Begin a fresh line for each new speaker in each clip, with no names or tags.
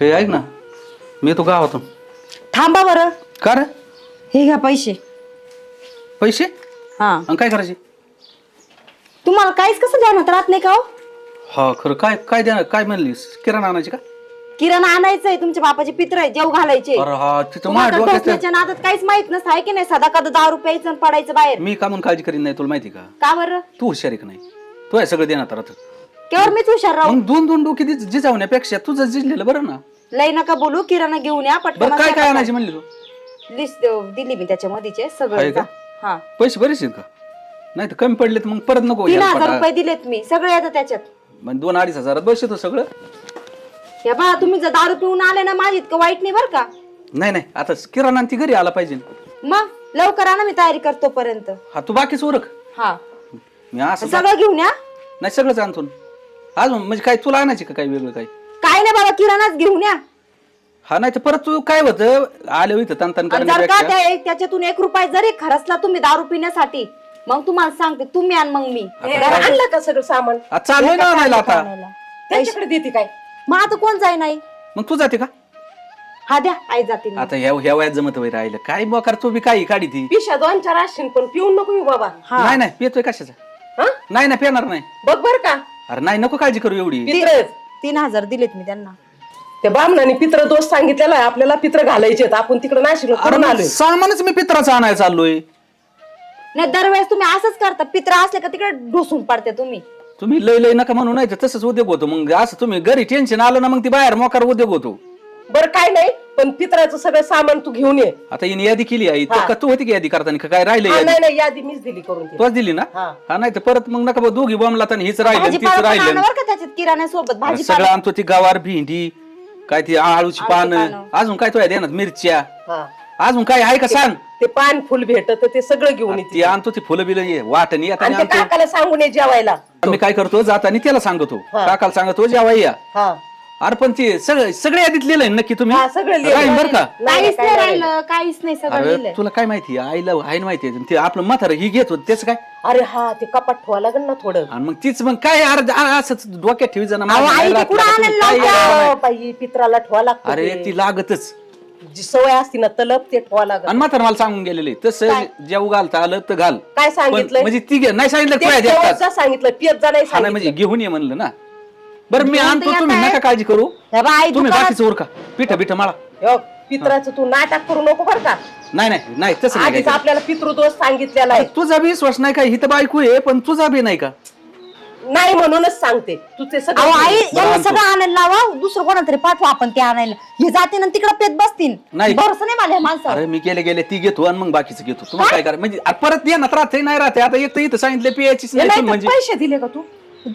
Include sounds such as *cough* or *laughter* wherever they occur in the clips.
हे ऐक ना मी येतो गावातून.
थांबा बरं.
का रे?
हे घ्या पैसे.
पैसे?
हा.
आणि काय करायचे?
तुम्हाला काहीच कसं ध्यानात राहत नाही का हो?
हा खरं काय काय द्या काय म्हणलीस? किराणा आणायची का?
किराणा आणायचंय तुमच्या बापाचे पित्र आहे जेव घालायचे.
अरे हा तिथं
तुम्हाला
माझ्या
तर
डोक्यात
ढोसण्याच्या नादात काहीच माहीत नसतं आहे की नाही? सदा कदा दारू प्यायचं आणि पडायचं बाहेर.
मी का म्हणून काळजी करीन नाही तुला माहिती का?
का बरं?
तू हुशार आहे का नाही? तू आहे सगळं राहत.
केवळ मीच हुशार राहू?
मग दोन दोन डोके जिज- जिजावण्यापेक्षा तुझं जिजलेलं बरं ना?
लय नका बोलू किराणा घेऊन या पटकन
बरं काय काय आणायची म्हणली तू?
लिस्ट दिली मी त्याच्यामध्येचे
आहे
सगळं
का?
हा.
पैसे बरेच आहेत का? नाही तर कमी पडले तर मग परत नको
तीन हजार
पटा.
रुपये दिलेत मी सगळे येतं त्याच्यात.
मग दोन अडीच हजारात बस येतो सगळं?
या बा तुम्ही जर दारू पिऊन आले ना माझी इतकं वाईट नाही बरं का?
नाही नाही आता किराणा ती घरी आला पाहिजे.
मग लवकर आणा मी तयारी करतो पर्यंत.
हा तू बाकीच उरक
हा.
मी असं
सगळं घेऊन या.
नाही सगळंच आणतो. ना. अजून म्हणजे काय तुला आणायची का काही वेगळं काही?
काय नाही बाबा किराणाच घेऊन या.
हा नाही तर परत तू काय होतं? आले इथं तन तन
आणि जर का
करण्यापेक्षा
त्या एक- त्याच्यातून एक रुपया जरी खरचला तुम्ही दारू पिण्यासाठी मग तुम्हाला सांगते तुम्ही आण मग मी.
आणलं का सगळं सामान?
आ, चालू आहे ना आणायला आता.
त्यांच्याकडे देते काय?
मग आता कोण जाई नाही?
मग तू जाते का?
हा द्या आई जाते मी.
आता ह्या ह्या वयात जमत वय राहिलं. काय बोकार तू बी काही काढी ती.
पिशा दोन चार असशील पण पिऊन नको मी बाबा.
नाही नाही पितोय कशाचा?
हा?
नाही नाही पिणार नाही.
बघ बर का.
अरे नाही नको काळजी करू एवढी.
तीन हजार दिलेत मी त्यांना.
त्या बामणाने पित्र दोष सांगितलेला आहे. आपल्याला पित्र घालायचे आपण तिकडे नाशिक
अरे
करून आलोय?
सामानच मी पित्राचा आणायला चाललोय.
नाही दरवेळेस तुम्ही असंच करता. पित्र असले का तिकडे ढोसून पडते तुम्ही.
तुम्ही लय लय नका म्हणू नाही तर तसंच उद्योग होतो. मग असं तुम्ही घरी टेन्शन आलं ना मग ती बाहेर मोकार उद्योग होतो.
बरं काय नाही. पण पित्राचं सगळं सामान तू घेऊन ये.
आता हिने यादी केली आहे तो- का तू होती की यादी करताना? का काय राहिलं
हा,
यादी?
नाही नाही यादी मीच दिली करून ती.
तूच दिली ना?
हा.
हा नाही तर परत मग नका बा दोघी बॉम्बला तर हीच राहिलं तीच
भाजीपाला पण
राहिलं.
आणा बरं का त्याच्यात किराण्यासोबत?
अरे
भाजीपाला
सगळं आणतो ती गवार भेंडी काय ती आळूची पानं.
पानं.
अजून काय तो देणार मिरच्या.
हा.
अजून काय आहे का सांग?
ते पान फुल भेटत ते सगळं घेऊन येते.
ती आणतो ती फुलं बिलं ये वाटणी
आणि
आता
ते काकाला सांगून ये जेवायला.
मी काय करतो जाताना त्याला सांगतो.
हा.
काकाला सांगतो जेव्हा या.
हा.
अरे पण ते सगळं सगळे यादीत लिहिलंय ना नक्की तुम्ही?
हा, सगळं लिहिलंय.
बरं का?
काहीच नाही
नाही.
राहिलं काहीच नाही सगळं
अरे
लिहिलंय.
तुला काय माहिती? आईला आहे ना माहिती ते आपलं म्हातारं ही घेत होत त्याच काय?
अरे हा ते कपाट ठेवा लागेल ना थोडं.
आणि मग तीच मग काय असंच डोक्यात ठेवी जाणं
अहो, आई ते कुठं आणायला लावत्या?
अहो, बाई पित्राला ठेवा लागतो
अरे
ते.
ती लागतच.
जी सवय असती ना तलप ते ठेवा लागत.
आणि म्हातार मला सांगून गेलेले तसं जेव घालता आलं तर घाल.
काय
पण
सांगितलंय?
म्हणजे ती घे नाही सांगितलं
ते
काय
ठेवत
देतात
जा सांगितलं पियत जा नाही
हा नाही म्हणजे
सांगितलं.
घेऊन ये म्हणलं ना. बरं मी आणतो तुम्ही. नका काळजी करू.
हे बा, आई
तुम्ही
दुकानात-
बाकीचं उरका पिठ पिठ मला
हो, पित्राचं तू नाटक करू नको बर का?
नाही नाही नाही तसं नाही
आधीच
काय.
आपल्याला पितृदोष सांगितलेला आहे.
तुझा बी विश्वास नाही काय? हिथं बायको आहे पण तुझा बी नाही का?
नाही म्हणूनच सांगते. तू ते
अहो
सगळं
आई
बरं,
यांना
आणतो.
सगळं आणायला लावा. दुसरं कोणाला तरी पाठवा आपण ते आणायला. हे जाते ना तिकडे पेत बसतील
नाही.
भरोसा नाही मला माणसावर.
अरे मी गेले गेले ती घेतो आणि मग बाकीचं घेतो. तुम्हाला काय? करा म्हणजे अरे परत ये ना राहते नाही राहते. आता एक तर इथं सांगितलं पियाचीच
हे
नाही
तर
म्हणजे.
पैसे दिले का तू?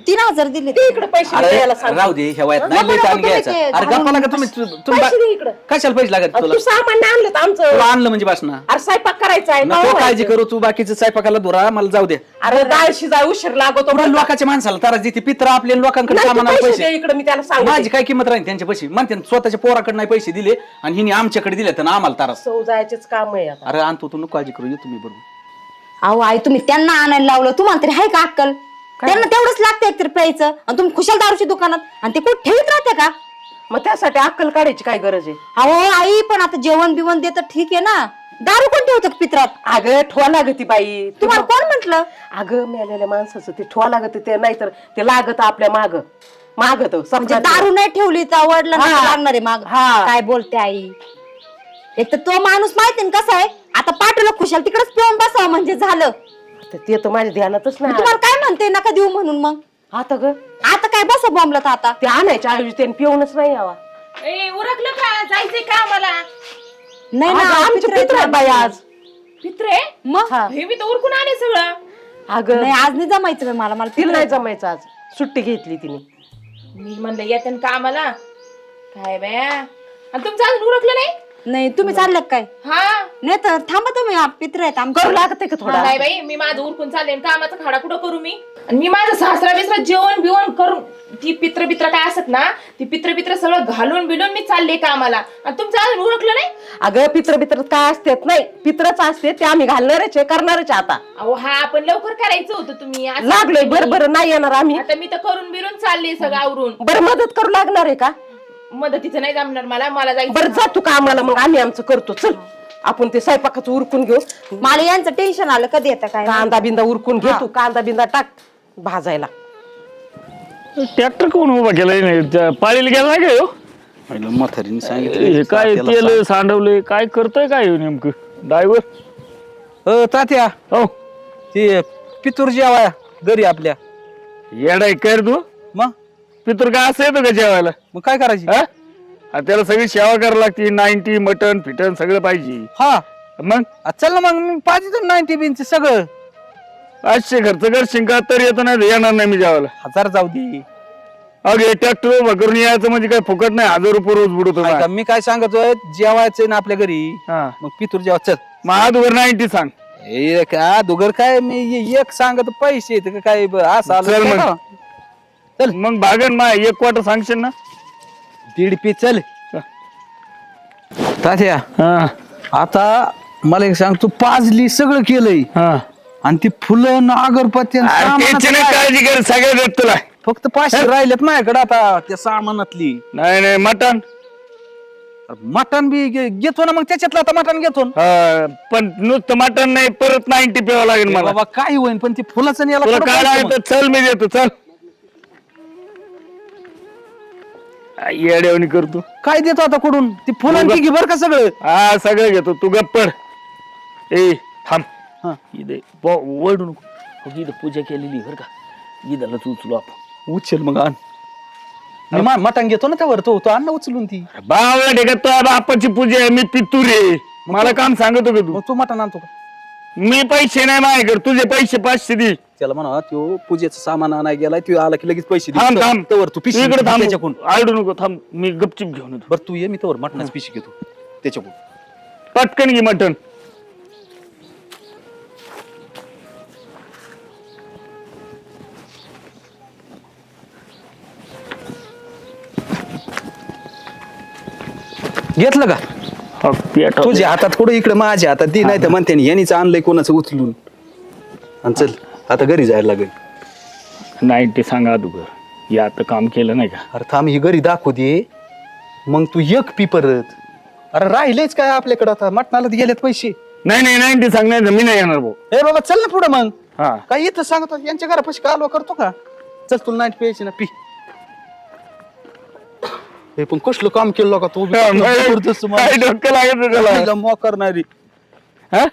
तीन हजार दिले
इकडे पैसे
अरे
द्यायला सांग
राहू दे ह्या वयात नाही
नको,
लय
नको,
ताण
तुम्ही
घ्यायचा.
ते
अरे
घालून
गप्पा लागा तुम्ही तु- तुम्ही
पैसे दे
बा-
इकडं.
कशाला पैसे लागत तुला
तू सामान आणलं तर आमचं
आणलं म्हणजे ना
अरे स्वयंपाक करायचा आहे
नको काळजी. करू तू बाकीचं स्वयंपाकाला धुरा मला जाऊ दे.
अरे डाळ शिजाय उशीर लागतो.
लोकांच्या माणसाला ताराच देते पित्र आपल्या लोकांकडे
पैसे इकडे मी त्याला
माझी
सांगते
काय किंमत राहील त्यांच्या पैसे म्हणते ना, स्वतःच्या पोराकडे नाही पैसे दिले आणि हिने आमच्याकडे दिले तर आम्हाला तारास.
सौ जायचेच काम आहे आता.
अरे आणतो तू नको काळजी करू ये तुम्ही बरोबर.
अहो आई तुम्ही त्यांना आणायला लावलं. तुम्हाला तरी आहे का अक्कल? त्यांना तेवढंच लागतं एकतरी प्यायचं. आणि तुम्ही खुशाल दारूची दुकानात. आणि ते कुठे ठेवीत राहते का?
मग त्यासाठी अक्कल काढायची काय गरज आहे?
अहो आई पण आता जेवण बिवण देत ठीक आहे ना. दारू कोण ठेवतात पित्रात?
अगं ठोवा लागती बाई.
तुम्हाला कोण म्हंटल?
अगं मेलेल्या माणसाचं ते ठोवा लागत ते नाहीतर ते लागत आपल्या माग. मागत
म्हणजे दारू नाही ठेवली तर वडला
हा.
लागणार आहे माग.
हा.
काय बोलते आई? एक तर तो माणूस माहिती ना कसा आहे? आता पाठवलं खुशाल तिकडेच पिऊन बसावं म्हणजे झालं.
ते तर माझ्या ध्यानातच नाही
तुम्हाला काय म्हणते? नका देऊ म्हणून मग.
आता ग?
आता काय बसा बॉम्बला आता?
ते आणायच्या ऐवजी त्याने पिऊनच नाही यावा.
ए उरकलं का? जायचंय का मला
नाही ना
आमचे
पित्र
बाई आज.
पित्रे?
मग?
हा.
हे मी तर उरकून आले सगळं.
अगं
नाही आज नाही जमायचं बाई मला मला
तिला नाही जमायचं आज. सुट्टी घेतली तिने.
मी म्हणलं येते का आम्हाला? काय बया? आणि तुमचं अजून उरकलं नाही?
नाही तुम्ही चालले का काय?
हा?
नाही तर थांबा तुम्ही आप- पित्र आहेत आमचे
करू लागते का थोडा.
नाही बाई मी माझं उरकून चालले कामाचा खाडा कुठं करू मी? आणि मी माझं सासरा बिसरा जेवण बिवण करून ती पित्र बित्र काय असत ना ती पित्र बित्र सगळं घालून बिलून मी चालले कामाला. आणि तुमचं अजून उरकलं नाही?
अगं पित्र बित्र काय असतात नाही पित्रच असते ते आम्ही घालणारच आहे करणारच आहे आता.
अहो हा आपण लवकर करायचं होतं तुम्ही असं
लागलोय. बरं बरं नाही येणार आम्ही.
आता मी तर करून बिरून चालले सगळं आवरून.
बरं मदत करू लागणार आहे का?
मदतीचं नाही जमणार मला मला
बरं
जायचं
जा तू कामाला मग आम्ही आमचं करतो. चल आपण ते स्वयंपाकाचं उरकून घेऊ.
मला यांचं टेन्शन आलं कधी येतं काय?
कांदा बिंदा उरकून घे तू. कांदा बिंदा टाक भाजायला.
ट्रॅक्टर कोण उभा केलाय नाही त्या पाळीला गेला नाही काय हो?
पहिलं म्हातारीने
हे
सांगितलं
काय
तात्याला
तेल सांडवलंय काय करतोय काय नेमकं? ड्रायव्हर?
सांग. अ, तात्या
हो.
ते पितूर जेवाया घरी आपल्या.
येडाय कर तू. पितूर काय असं येतं का जेवायला?
मग काय करायची?
हा? त्याला सगळी सेवा करावी लागते. नाईन्टी मटन फिटन सगळं पाहिजे.
हा.
मग?
आ, चल ना मग मी पाहिजे नाईन्टी बिनचे सगळं.
पाचशे खर्च कर शिंका तर येतो नाही तर येणार नाही मी जेवायला.
हजार जाऊ दे.
अगे ट्रॅक्टर करून यायचं म्हणजे काय फुकट नाही? हजार रुपये रोज बुडवतो
ऐका, मी काय सांगतोय जेवायचंय ना आपल्या घरी
हा.
मग पितूर जेवा चल.
मग आजवर नाईन्टी सांग.
ए, का दुगर काय? मी ए- एक सांगत पैसे का काय? ब- असं आलं
चल
काय?
मग.
ना?
मग भागन मा एक क्वार्टर सांगशील ना?
दीड पी चल. तात्या
हा.
आता मला एक सांग तू पाजली सगळं केलंय.
हा.
आणि ती फुलं न अगरबत्ती आणि
अरे
सामानाचं
त्याची नाही
काय?
काळजी कर सगळं देत तुला.
फक्त पाचशे राहिलेत माझ्याकडे आता त्या सामानातली.
नाही नाही मटन
मटण बी घे- घेतो ना मग त्याच्यातलं आता मटण घेतो. ना.
हा, पण नुसतं मटन नाही परत नाईन्टी प्यावं लागेल मला.
बाबा काय होईन पण ती फुलाचं आणि याला
तुला
कुठं
काय
पाहिजे
चल मी देतो चल. येड्यावणी करतो?
काय देतो आता कुठून? ती फुलांची घे बरं का सगळं.
हा सगळं घेतो. तू गप्पड ए थांब.
हा.
इथे ओरडू नको. हो, इथं पूजा केलेली बरं का. ईदाला तू उचलू आपण.
उचल मग आण. मी मा- मटण घेतो ना त्यावर. तो तो अन्न उचलून ती.
बावळा ढेकत तो बापाची पूजा आहे. मी पितुरे मला काम सांगतो का तू?
मग तू मटण आणतो का?
मी पैसे नाही माझ्याकडे. तुझे पैसे पाचशे दे.
त्याला म्हणा तो पूजेचं सामान आणाय गेलाय तो आला की लगेच पैसे
थांब. थांब.
तवर तू पिशवी
इकडे
घे
थांब.
त्याच्याकडून.
आरडू नको थांब. मी गपचिप घेऊन येतो.
बरं तू ये मी तवर मटणाची पिशी घेतो. त्याच्याकडून.
पटकन घे मटन
घेतलं का?
हो, पेट
तुझ्या हातात कुठं इकडे माझ्या हातात दी नाही तर म्हणते यांनीच आणलंय कोणाचं उचलून. आणि चल. आता घरी जायला लागेल.
नाईन्टी सांगा अगोदर या आता काम केलं नाही का?
अरे थांब ही घरी दाखवू दे मग तू एक पी परत. अरे राहिलेच काय आपल्याकडे आता? मटणाला गेलेत पैसे.
नाही नाही नाही तर मी नाही येणार भाऊ.
ए बाबा चल ना पुढं मग.
हा.
काय इथं सांगतो यांच्या घरापाशी कालवा करतो का? चल तुला नाईट प्यायची ना पी. हे पण कसलं काम केलं का तू माणूस.
काय डोकं लागत त्याला?
पहिला मोकारणारी.
हा?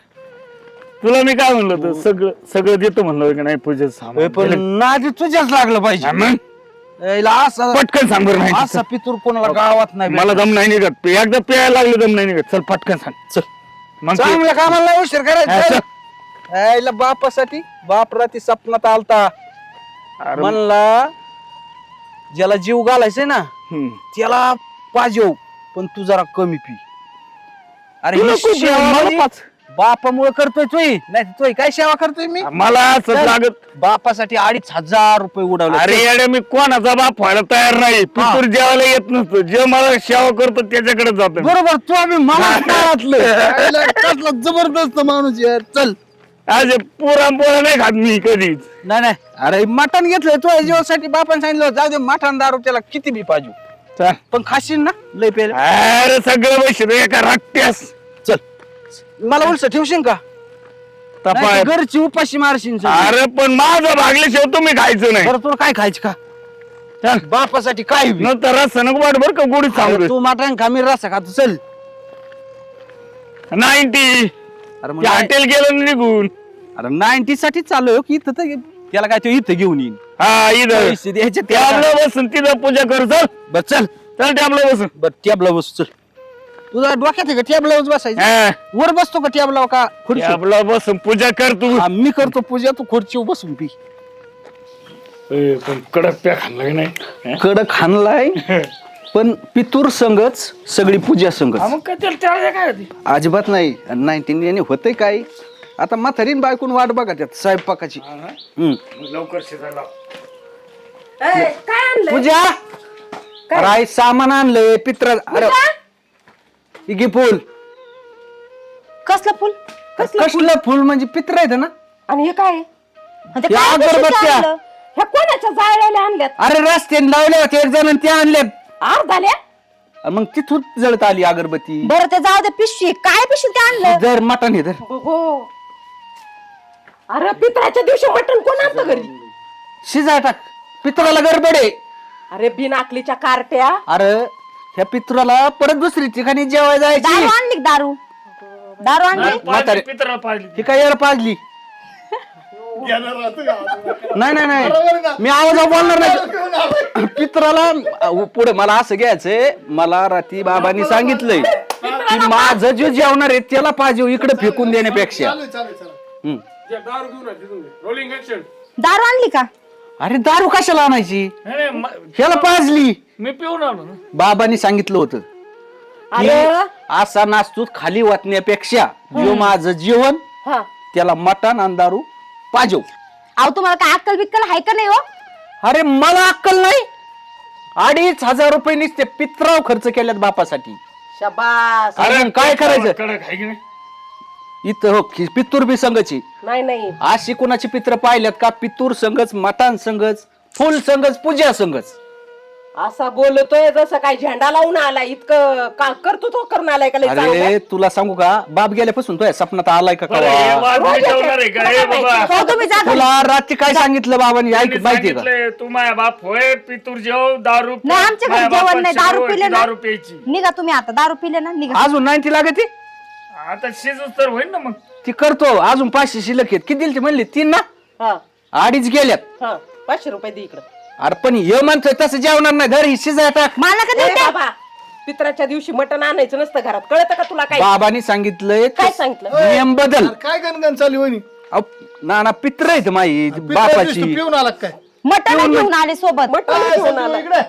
तुला मी काय म्हणलं होतं? सगळं सगळं देतो म्हणलं की नाही पूजेचं
हे
सामान
पण नादी तुझ्याच लागलं पाहिजे.
हा, मग?
याला असा
पटकन सांग बरं नाही
असा पितूर कोणाला गावात नाही
मला दम नाही निघत. एकदा प्यायला लागलं दम नाही निघत. चल पटकन सांग.
चल.
मग ते-
चांगल्या कामाला नाही उशीर
हा,
करायचा
चल.
यायला बापासाठी बाप राती सपनात आलता.
अरे,
म्हणला ज्याला जीव घालायचंय ना
हम्म.
त्याला पाजव पण तू जरा कमी पी. अरे ही
मला पाच.
बापामुळे करतोय तोय नाही तोय काय सेवा करतोय मी?
मला असं. लागत.
बापासाठी अडीच हजार रुपये उडवले.
अरे येड्या मी कोणाचा बाप व्हायला तयार नाही. पितूर जेवायला येत नसतो. जे मला सेवा करतो त्याच्याकडे जातो
बरोबर तू आम्ही मला *laughs* कसला जबरदस्त माणूस यार. चल.
आज पोरा पोरा नाही खात मी कधीच.
नाही नाही. अरे मटण घेतलंय तू जीवासाठी बापाने सांगितलं जाऊ दे मटण दारू त्याला किती बी पाहिजे
चल.
पण खाशील ना लय पेल
अरे सगळं पैसे एका राट्यास
चल मला उलस ठेवशील का?
तपाय
नाही तर घरची उपाशी मारशील.
अरे पण माझं भागल्याशिवाय तुम्ही खायचं नाही.
बरं तुला काय खायचं का?
चल.
बापासाठी काय बी.
नंतर नको वाट बर का गोडी
अरे
सांगू
तू मटण खामी रसा खातो. चल.
नाईन्टी.
अरे मग
हॉटेल गेलं ना निघून.
अरे नाईन्टी साठी चालू आहे की इथं तर त्याला काय तो इथं घेऊन येईन.
हा इथं.
पैसे द्यायचे त्याला.
टॅबला बसून तिथं पूजा कर चल.
बर चल.
चल टॅबला बसून.
बर टेबला बसू चल. तुझा डोक्यात आहे का? टेबला बसायचं?
हा,
वर बसतो का टेबला का खुर्ची?
टॅबला बसून पूजा कर तू.
मी करतो पूजा तू खुर्ची बसून पी.
ए, पण कडक प्या खाल्ला नाही.
कडक हाणलाय पण पितूर संगच सगळी पूजा संगच.
मग काय त्याला त्याला काय होती?
अजिबात नाही. नाईन्टीन याने होतंय काय आता म्हातारीन बायकून वाट बघा त्यात स्वयंपाकाची हम्म.
लवकर शिजायला
काय आणलं
पूजा! राय सामान आणलंय पित्र अरे घे फुल.
कसलं फुल?
कसलं फुल? म्हणजे पित्र आहेत ना?
आणि हे काय?
आणि ते
या
काय कशाचं
अगरबत्त्या.
आणलं?
ह्या कोणाच्या जाळ्याला आणल्यात?
अरे रस्त्याने लावले होते एक जण ते आणले
आर झाल्या?
आणि मग तिथून जळत आली अगरबत्ती.
बरं ते जाऊ दे पिशवी. काय पिशवी ते आणलं?
दर मटण हे धर.
बघो अरे पित्राच्या दिवशी मटण कोण आणतं घरी?
शिजाय टाक. पित्राला गडबड आहे.
अरे बिन आकलीच्या कार्ट्या.
अरे ह्या पित्राला परत दुसरी ठिकाणी जेवायला
दारू
जायची
आणली का दारू? दारू आणली?
म्हातारे. ही काय यार पाजली? नाही नाही नाही. मी आवाज बोलणार नाही. पित्राला पुढे मला असं घ्यायचंय मला रात्री बाबांनी सांगितलंय की माझं जे जेवणार आहे त्याला पाहिजे इकडे फेकून देण्यापेक्षा. हम्म.
दारू आणली का?
अरे दारू कशाला आणायची?
नाही, म-
ह्याला पाजली.
मी पिऊन आलो ना.
बाबांनी सांगितलं होतं की असा नाचतो खाली वाटण्यापेक्षा जो माझं जेवण
हा.
त्याला मटण आणि दारू पाजव.
अहो तुम्हाला काय अक्कल बिक्कल आहे का नाही हो?
अरे मला अक्कल नाही. अडीच हजार रुपये नुसते पित्राव खर्च केल्यात बापासाठी.
शबास.
अरे काय करायचं?
कडक आहे की नाही?
इथं हो खि- पितूर बी संघची.
नाही नाही.
अशी कोणाची पित्र पाहिल्यात का? पितूर संघच मटान संघच फुल संघच पूजा संघच.
असा बोलतोय जसं काय झेंडा लावून आलाय इतकं का करतो तो करून आलाय का लय चांगलं?
अरे तुला सांगू का? बाप गेल्यापासून तो सपनात आलाय का
बरं, हे
कवा
वाद मिटवणार आहे का? हे बाबा.
हो तुम्ही जा घरी.
तुला रात्री काय सांगितलं बाबांनी? ऐक माहितीये का?
सांगितलंय, तू माझ्या बाप होय पितूर जेव दारू पी.
नाही आमच्या घरी जेवण नाही
बापाची
दारू पिले ना.
दारू प्यायची.
निघा तुम्ही आता दारू पिले ना निघा.
अजून नाही ती? लागते
आता शिजूच तर होईल ना मग.
ती करतो अजून पाचशे शिल्लक आहेत. किती दिली ती? म्हणली तीन ना?
हा.
अडीच गेल्यात.
हा. पाचशे रुपये दे इकडं.
अरे पण हे म्हणतोय तसं जेवणार नाही. धर हिशी टाक
मला का
ए
देते
बाबा पित्राच्या दिवशी मटण आणायचं नसतं घरात. कळतं का तुला काय?
बाबांनी सांगितलंय
काय सांगितलं?
नियम बदल.
काय गणगण चालू होईनी
अहो, ना ना पित्र आहेत माई. बापाची.
पिऊन आला काय?
मटण घेऊन आले सोबत.
मटण घेऊन आला
इकडे.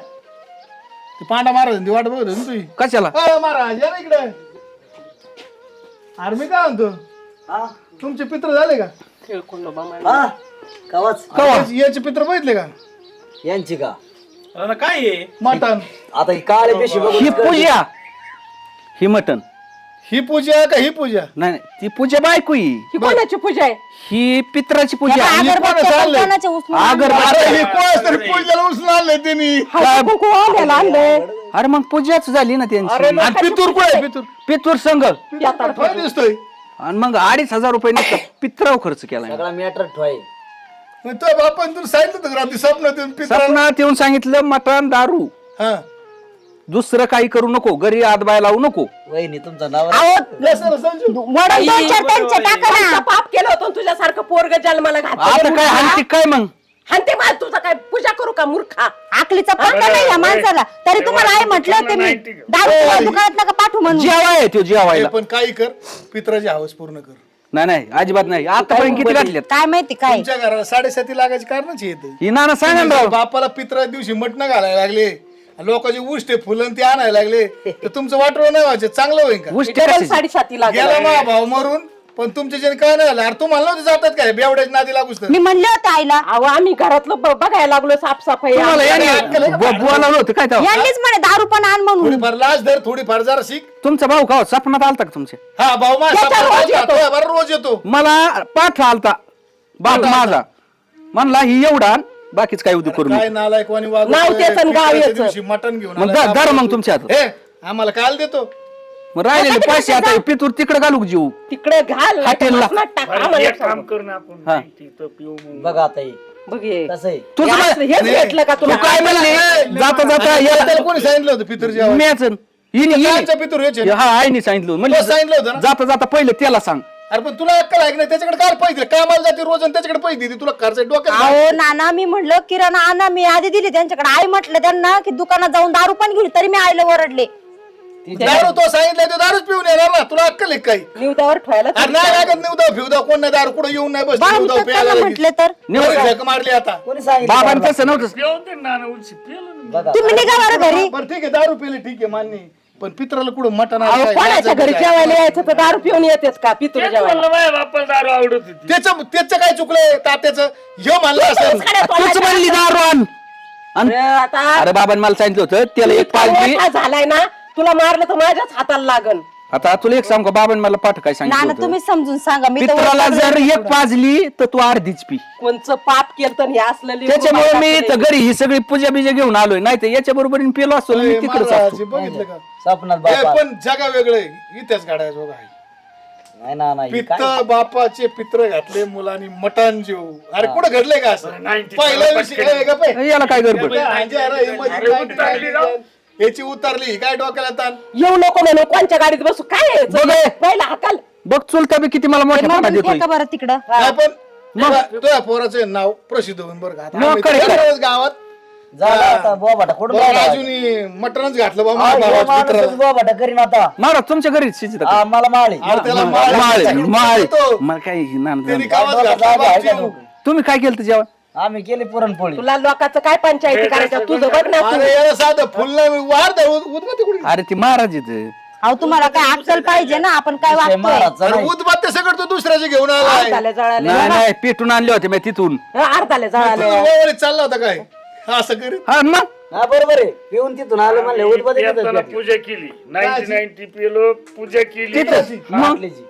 ती पांडा महाराज वाट बघत होती ना तुझी.
कशाला?
अ, महाराज या ना इकडे. अरे मी काय म्हणतो? तुमचे पित्र झाले का?
हा? कवाच?
याचे- याचे पित्र बघितले का?
यांची का?
काय आहे मटण.
आता ही काळे पेशी बघून
ही पूजा. ही मटन
ही पूजा का ही पूजा?
नाही नाही, ती पूजा बायको ही.
ही कोणाची पूजा आहे?
ही पित्राची पूजा.
अगरबत्त्या
चाललंय?
कोणाच्या उचलून.
अरे हे कोण तरी पूजेला उचलून आणले त्यांनी
हळदी कुंकू आणायला आणलंय.
अरे मग पूजाच झाली ना त्यांची.
आणि पितूर कुठे आहे? पितूर
पितूर संघ
दिसतोय?
आणि मग अडीच हजार रुपये नुसतं पित्राव खर्च केला
सगळा मॅटर ठोय.
मग तो बापान तुला सांगितलं होतं का रात्री स्वप्न देऊन पित्र
सपनात येऊन सांगितलं मटण दारू.
हा.
दुसरं काही करू नको घरी हातबाय लावू नको.
वहिनी तुमचं नाव
दोन चार टाका ना.
पाप केलं होतं तुझ्यासारखं पोरग जन्माला
आता काय हाणती काय मग?
आणि ते मला तुझा काय पूजा करू का मूर्खा?
आकलीचा पत्ता नाही या माणसाला. तरी तुम्हाला आई म्हटलं ते मी दारू दुकानात नका पाठवू म्हणून.
जेवाय तो
हे
जेवायला
पण काही कर पित्राची हवस पूर्ण कर.
नाही नाही अजिबात नाही. आतापर्यंत किती घातलेत?
काय माहिती काय?
तुमच्या घराला साडेसाती लागायची कारणच येत
ही नाना सांगा ना राव.
बापाला पित्रा दिवशी मटण घालायला लागले. लोकांचे उष्टे फुलं ते आणायला लागले. तर तुमचं वाटवं नाही व्हायचं चांगलं होईल का?
उष्ट
डबल
कशाची?
साडेसाती लागला.
गेला मा भाऊ मरून पण तुमच्या जण काय नाही आलं. अरे तुम्हाला नव्हते जातात काय? बेवड्याची नादी तर.
मी म्हणले होते आईला.
अहो आम्ही घरातलं ब- बघायला लागलो साफसफाई.
तुम्हाला याने ब- बोलावलं होतं काय तेव्हा?
यांनीच म्हणे दारू पण आण म्हणून.
थोडीफार लाज धर थोडीफार जरा शिक.
तुमचा भाऊ का हो? सपनात आलता का तुमच्या
हा भाऊ माझा
त्याचा रोज येतो.
तो बरं रोज येतो.
मला पाठ आलता. बाप माझा. म्हणला ही एवढा आण, बाकीच काय उद्योग करू
काय
नको.
नालायक वाणी वागू
नाव त्याचं आणि गाव
पित्राच्या
याचं.
दिवशी मटण घेऊन
मग
आला.
धरा मग तुमच्या हातात.
हे आम्हाला काल देतो.
मग राहिलेले पैसे आता पितूर तिकडे घालू का जीव?
तिकडे घाल
हॉटेलला.
मसनात टाक.
बरं,
आम्हाला
एक काम
सांग.
कर ना आपण.
हा.
तिथं पिऊ मग.
बघा आता हे.
बघ हे.
कसं आहे?
तुझं
हे असं- हेच भेटलं का
तू
तुला
काय म्हणले? जाता जाता
आणि
याला
त्याला कोणी सांगितलं होतं पितर जेवण
मॅच
कालच्या पितूर ना?
हा आईने सांगितलं
तो सांगितलं होतं ना?
जाता जाता पहिले त्याला सांग.
अरे पण तुला अक्कल नाही? त्याच्याकडे काय पैसे कामाला जाते रोज आणि त्याच्याकडे पैसे तुला खर्च डोक्यात
अहो नाना मी म्हणलं किराणा आणा मी आधी दिली त्यांच्याकडे. आई म्हटलं त्यांना की दुकानात जाऊन दारू पण घेऊ तरी मी आईला ओरडले.
दारू तो सांगितलं ते दारूच पिऊन येणार ना तुला अक्कल आहे का काही?
निवदावर ठेवायला
अरे नाही लागत निवदा फिवदा कोण नाही दारू कुठं येऊन नाही बस
बा तर
प्यायला लागली.
म्हटलं तर
बरं, झक मारली आता.
कोणी सांगितलं
बाबांनी तसं नव्हतं.
पिऊ दे ना ना, उलशी पिलं.
बघा
तुम्ही निघा बरं घरी.
बरं ठीक आहे दारू पिले ठीक आहे मान्य आहे. पण पित्राला कुठं मटण
अहो, कोणाच्या घरी जेवायला यायचं तर दारू पिऊन येतेच का पितूर जेवायला?
म्हणलं माझ्या बापाला दारू आवडत होती.
त्याचं त्याचं काय चुकलंय तात्याचं? ह्यो म्हणलं असेल
तूच म्हणली दारू आण. आण.
अरे, आता
अरे बाबांनी मला सांगितलं होतं त्याला एक
मोठा झालाय ना तुला मारलं तर माझ्याच हाताला लागन
आता तुला एक सांग का? बाबांनी मला पाठ काय
नाना
सांगितलं होतं?
तुम्ही समजून सांगा. मी तर
पित्राला
वैतागले
जर. एक पाजली तर तू अर्धीच पी.
कोणचं पाप केलं तर हे असलं लेकरू
त्याच्यामुळे मी
बाळाचं
इथं घरी ही सगळी पूजा बिजा घेऊन आलोय. नाही तर याच्या बरोबर पेलो असतो ना, मी
ए,
तिकडेच
महाराज,
असतो.
बघितलं का?
स्वप्नात
ए,
बापा
पण जगा वेगळं. इथेच गाड्या जोग आहे.
नाही ना नाही
पित्त बापाचे पित्र घातले मुलांनी मटण जेव अरे कुठं घडलंय का असं? आहे.
याला काय गडबड?
अरे, याची उतरली काय डोक्याला ताण?
येऊ नको म्हणून कोणच्या गाडीत बसू? काय आहे?
बघ. हे.
पहिला हकाल.
बघ चुलता बी किती मला मोठ्या पाठा
मरून
देतोय.
फेका बरं तिकडं?
काय पण तुझ्या तुझ्या पोराचं नाव प्रसिद्ध होऊन बरं का. आता आम्ही गावात.
झाला आता बोबाटा कुठं
बरं,
बोबाटा?
अजूनही मटणच घातलं बा माझ्या
ह्यो
भावाच्या
माणूसच
मित्राला.
बोबाटा करीन आता.
महाराज तुमच्या घरी शिजित
हा, मला माळी
अरे त्याला माळ-
माळे माळे
तो.
मला काय
त्यांनी. गावात घातलं?
तुम्ही काय केलं जेवण
आम्ही केली पुरणपोळी.
तुला लोकांचं काय पंचायती करायचं? तुझं बघ ना तू.
अरे याला साधं फुल नाही वार द्या उद- उदबत्ती कुठे?
अरे ती महाराज येते
अहो तुम्हाला काय अक्कल पाहिजे ना? आपण काय
विषय
वागतोय?
महाराजचा
अरे
नाही.
उदबत्ती सगळं तो दुसऱ्याचे घेऊन आलाय.
अर्धाले जळाले.
नाही नाही पेटून आणले होते मी तिथून.
अर्धाले जळाले.
वळवळीत चालला होता काय? असं करीत?
हा मग?
हा बरोबर आहे. पिऊन तिथून आलं म्हणले उदबत्ती तिथं
त्याला
भेटली.
पूजा केली. नाईन्टी नाईन्टी पिलो पूजा केली.
तिथं? मग?
बाटलीची.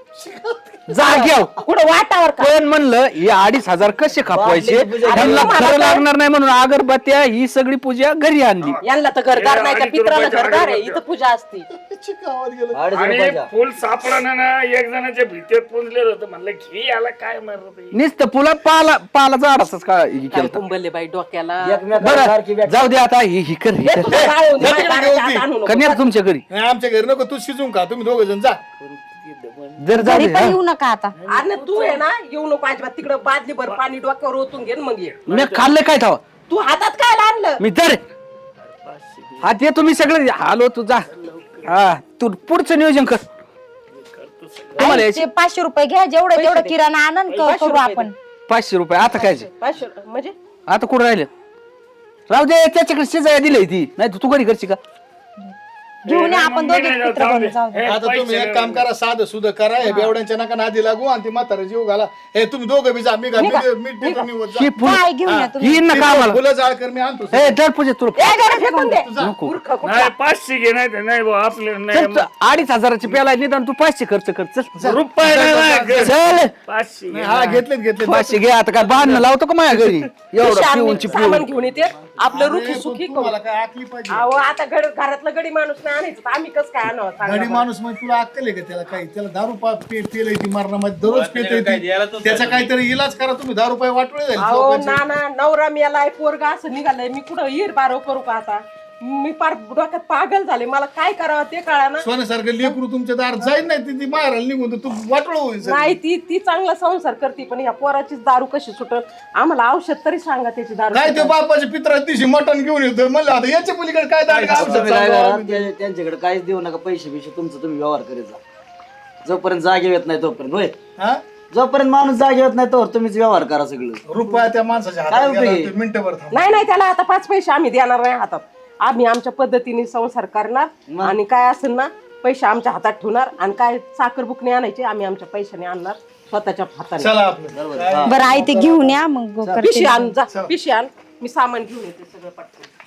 जाग्याव
कुठं वाटावर का?
पण म्हणलं हे अडीच हजार कसे खपवायचे?
पूजा
त्यांना
केली.
खरं लागणार नाही म्हणून अगरबत्त्या ही सगळी पूजा घरी आणली.
यांना तर घरदार नाही
अडीच
पित्राला
रुपयाच्या
घरदार आहे. इथं पूजा असती.
गावात गेलो?
अडीच
आणि
रुपयाच्या.
फुल सापडा ना एक जणाच्या भीतीत पुंजलेलं होतं. म्हणलं घे याला काय मारत
नुसतं पुला पाला पाला झाडाच का हे
काय
केलं
कुंबले बाई डोक्याला.
एकमेकाला सारखी
बरं
भेट
जाऊ दे आता ही ही कर ही. कन्या तुमच्या घरी.
नाही, आमच्या घरी नको तू शिजून खा. तुम्ही दोघ जण जा.
जर
घरी पण
हा.
येऊ नका आता.
अरे तू आहे ना येऊ नको अजिबात. तिकडं बादली भर पाणी डोक्यावर ओतून घे न मग ये.
मी खाल्लं काय थावा?
तू हातात काय आणलं?
मी तर हा ते तुम्ही सगळे. हालो तू जा. हा तू पुढचं नियोजन कर. तुम्हाला यायची
ते पाचशे रुपये घ्या जेवढं तेवढं किराणा आनंद करू आपण.
पाचशे रुपये. आता काय?
पाचशे म्हणजे?
आता कुठं राहिले? राहू दे त्याच्याकडे शिजाया दिलंय ती. नाही तू घरी करशी का?
घेऊन या आपण दोघे मित्र बनू जाऊ दे.
आता तुम्ही एक काम करा साधं सुध करा हे बेवड्यांच्या नका नादी लागू आणि ती म्हातारा जीव घाला. हे तुम्ही दोघं बी जा मी घाल मी मी देतो निवड जा.
ही फुल
काय घेऊन या तुम्ही.
ही नका आम्हाला.
फुलं जाळ कर मी आणतो
ए दर पूजा तुला
ए, घरात फेकून दे.
नको.
मूर्ख कुठला.
नाही पाचशे घे नाही तर नाही भाऊ आपले नाही
चल, चल, अडीच हजाराची पेला निदान तू पाचशे खर्च कर चल.
रुपये नाही माझ्याकडे.
चल.
पाचशे घे.
हा घेतलेत घेतलेत.
पाचशे घे आता काय बांधणं लावतो का माझ्या घरी? *laughs* एवढं पिऊन
सामान घेऊन येते. आपलं रुखी सुखी करू.
तुम्हाला काय आखली पाहिजे
अहो आता गड घरातलं गडी माणूस नाही आणायचं तर आम्ही कसं काय आणावं सांगा
गडी
बरं.
माणूस म्हणजे तुला अक्कल आहे का त्याला काही त्याला दारू पा पे पेल ती मारण्यामध्ये दररोज पेत त्याचा काहीतरी इलाज करा तुम्ही दारू पाय वाटवले जाईल
अहो
लोकांचे.
ना ना नवरा मेलाय पोरगा असं निघालंय मी कुठं हिर बारो करू का आता मी पार डोक्यात पागल झाले. मला काय करावं ते कळा ना
सोन्यासारखं लेकरू तुमच्या दार जाईल नाही ती- ती मारायला निघून तर तू वाटळ होईल सगळं.
नाही ती ती चांगला संसार करते पण ह्या पोराचीच दारू कशी सुटल? आम्हाला औषध तरी सांगा त्याची दारू
काय ते. बापाच्या पित्रा दिवशी मटण घेऊन येतो. म्हणलं आता याच्या पलीकडे काय
तुम्ही करा? त्या- त्यांच्याकडे काहीच देऊ नका पैसे बिशे तुमचं तुम्ही व्यवहार करीत जा. जोपर्यंत जागे येत नाही तोपर्यंत. होय?
हा?
जोपर्यंत माणूस जागे येत नाही तोवर तुम्हीच व्यवहार करा सगळं.
रुपया त्या माणसाच्या
काय
हातात
उपयोग
गेला
आहे?
ते मिनिटभर थांब.
नाही नाही त्याला आता पाच पैसे आम्ही देणार नाही हातात. आम्ही आमच्या पद्धतीने संसार करणार आणि काय असेल ना पैसे आमच्या हातात ठेवणार आणि काय साखर बुकणे आणायचे आम्ही आमच्या पैशाने आणणार स्वतःच्या हाताने.
चला आपलं.
बरं आई ते घेऊन या मग करते.
पिशी आण जा. पिशी आण. मी सामान घेऊन येते सगळं पटकन.